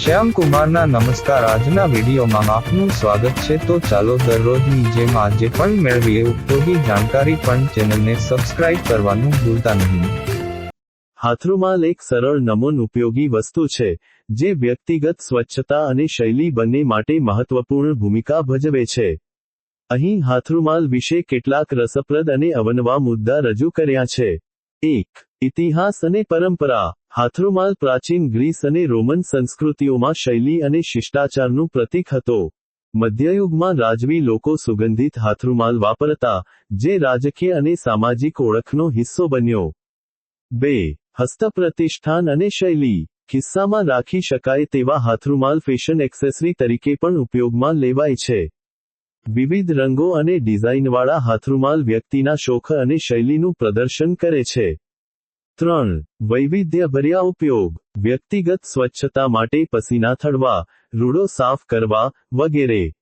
શ્યામ કુમારના નમસ્કાર. આજના વિડીયોમાં આપનું સ્વાગત છે. તો ચાલો દરરોજની જેમ આજે પણ મેળવીએ. ઉપયોગી જાણકારી પણ ચેનલને સબસ્ક્રાઇબ કરવાનું ભૂલતા નહીં. હાથરૂમાલ એક સરળ નમૂન ઉપયોગી વસ્તુ છે, જે વ્યક્તિગત સ્વચ્છતા અને શૈલી બંને માટે મહત્વપૂર્ણ ભૂમિકા ભજવે છે. અહીં હાથરૂમાલ વિશે કેટલાક રસપ્રદ અને અવનવા મુદ્દા રજૂ કર્યા છે. એક ઇતિહાસ અને પરંપરા. હાથરૂમાલ પ્રાચીન ગ્રીસ અને રોમન સંસ્કૃતિઓમાં શૈલી અને શિષ્ટાચારનું પ્રતીક હતો. મધ્યયુગમાં રાજવી લોકો સુગંધિત હાથરૂમાલ વાપરતા, જે રાજકીય અને સામાજિક ઓળખનો હિસ્સો બન્યો. બે. હસ્તપ્રતિષ્ઠાન અને શૈલી. ખિસ્સામાં રાખી શકાય તેવા હાથરૂમાલ ફેશન એક્સેસરી તરીકે પણ ઉપયોગમાં લેવાય છે. વિવિધ રંગો અને ડિઝાઇનવાળા હાથરૂમાલ વ્યક્તિના શોખ અને શૈલીનું પ્રદર્શન કરે છે. ત્રણ, વૈવિધ્યભર્યા ઉપયોગ, વ્યક્તિગત સ્વચ્છતા માટે પસીના થડવા, રૂડો સાફ કરવા, વગેરે.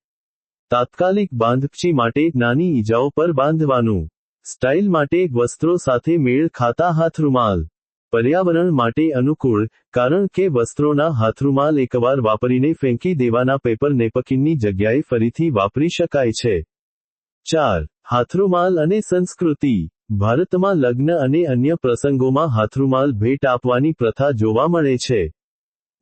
તાત્કાલિક બાંધપચી માટે નાની ઈજાઓ પર બાંધવાનું. સ્ટાઇલ માટે વસ્ત્રો સાથે મેળ ખાતા હાથરૂમાલ. પર્યાવરણ માટે અનુકૂળ, કારણ કે વસ્ત્રોના હાથરૂમાલ એકવાર વાપરીને ફેંકી દેવાના પેપર નેપકિનની જગ્યાએ ફરીથી વાપરી શકાય છે. ચાર, હાથરૂમાલ અને સંસ્કૃતિ. ભારતમાં લગ્ન અને અન્ય પ્રસંગોમાં હાથરૂમાલ ભેટ આપવાની પ્રથા જોવા મળે છે.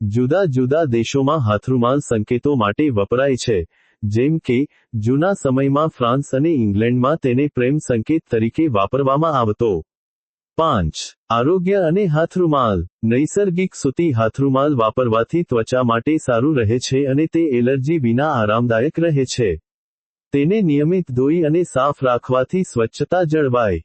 જુદા જુદા દેશોમાં હાથરૂમાલ સંકેતો માટે વપરાય છે, જેમ કે, જૂના સમયમાં ફ્રાન્સ અને ઇંગ્લેન્ડમાં તેને પ્રેમ સંકેત તરીકે વાપરવામાં આવતો. પાંચ, આરોગ્ય અને હાથરૂમાલ. નૈસર્ગિક સૂતી હાથરૂમાલ વાપરવાથી ત્વચા માટે સારું રહે છે અને તે એલર્જી વિના આરામદાયક રહે છે. તેને નિયમિત ધોઈ અને સાફ રાખવાથી સ્વચ્છતા જળવાય.